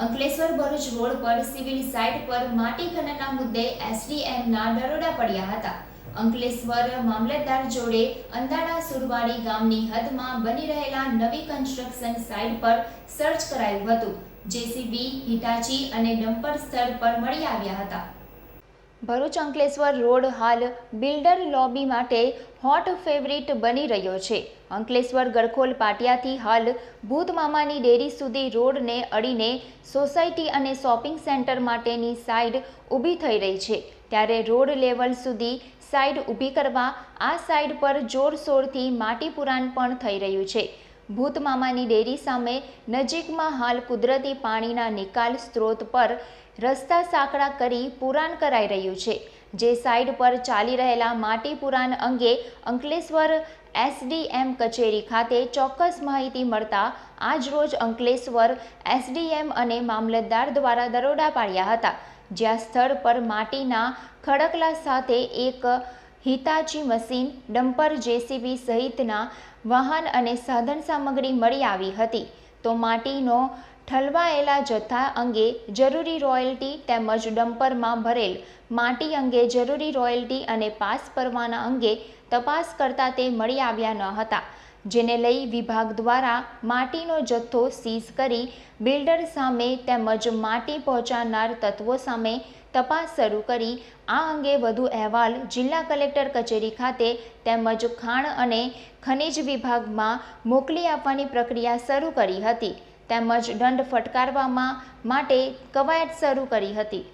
Ankleshwar Bharuch road પર civil site પર માટી ખનનના મુદ્દે એસડીએમના દરોડા પડ્યા હતા. અંકલેશ્વર મામલતદાર જોડે અંદાડા સુરવાડી ગામની હદમાં બની રહેલા નવી કન્સ્ટ્રક્શન સાઇટ પર સર્ચ કરાયું હતું. જેસીબી હિટાચી અને ડમ્પર સ્થળ પર મળી આવ્યા હતા. ભરૂચ અંકલેશ્વર રોડ હાલ બિલ્ડર લોબી માટે હોટ ફેવરિટ બની રહ્યો છે. અંકલેશ્વર ગરખોલ પાટિયાથી હાલ ભૂતમામાની ડેરી સુધી રોડને અડીને સોસાયટી અને શોપિંગ સેન્ટર માટેની સાઇડ ઊભી થઈ રહી છે. ત્યારે રોડ લેવલ સુધી સાઇડ ઊભી કરવા આ સાઇડ પર જોરશોરથી માટી પુરાણ પણ થઈ રહ્યું છે. ભૂત મામાની ડેરી સામે નજીકમાં હાલ કુદરતી પાણીના નિકાલ સ્ત્રોત પર રસ્તા સાંકડા કરી પુરાણ કરાઈ રહ્યું છે. જે સાઇડ પર ચાલી રહેલા માટી પુરાણ અંગે અંકલેશ્વર એસડીએમ કચેરી ખાતે ચોક્કસ માહિતી મળતા આજરોજ અંકલેશ્વર એસડીએમ અને મામલતદાર દ્વારા દરોડા પાડ્યા હતા. જ્યાં સ્થળ પર માટીના ખડકલા સાથે એક હિતાચી મશીન ડમ્પર જેસીબી સહિતના વાહન અને સાધન સામગ્રી મળી આવી હતી. તો માટીનો ઠલવાયેલા જથ્થા અંગે જરૂરી રોયલ્ટી તેમજ ડમ્પરમાં ભરેલ માટી અંગે જરૂરી રોયલ્ટી અને પાસ પરવાના અંગે તપાસ કરતા તે મળી આવ્યા ન હતા, જેને લઈ વિભાગ દ્વારા માટીનો જથ્થો સીઝ કરી બિલ્ડર સામે તેમજ માટી પહોંચાડનાર તત્વો સામે તપાસ શરૂ કરી. આ અંગે વધુ અહેવાલ જિલ્લા કલેક્ટર કચેરી ખાતે તેમજ ખાણ અને ખનિજ વિભાગમાં મોકલી આપવાની પ્રક્રિયા શરૂ કરી હતી. તેમજ દંડ ફટકારવામાં માટે કવાયત શરૂ કરી હતી.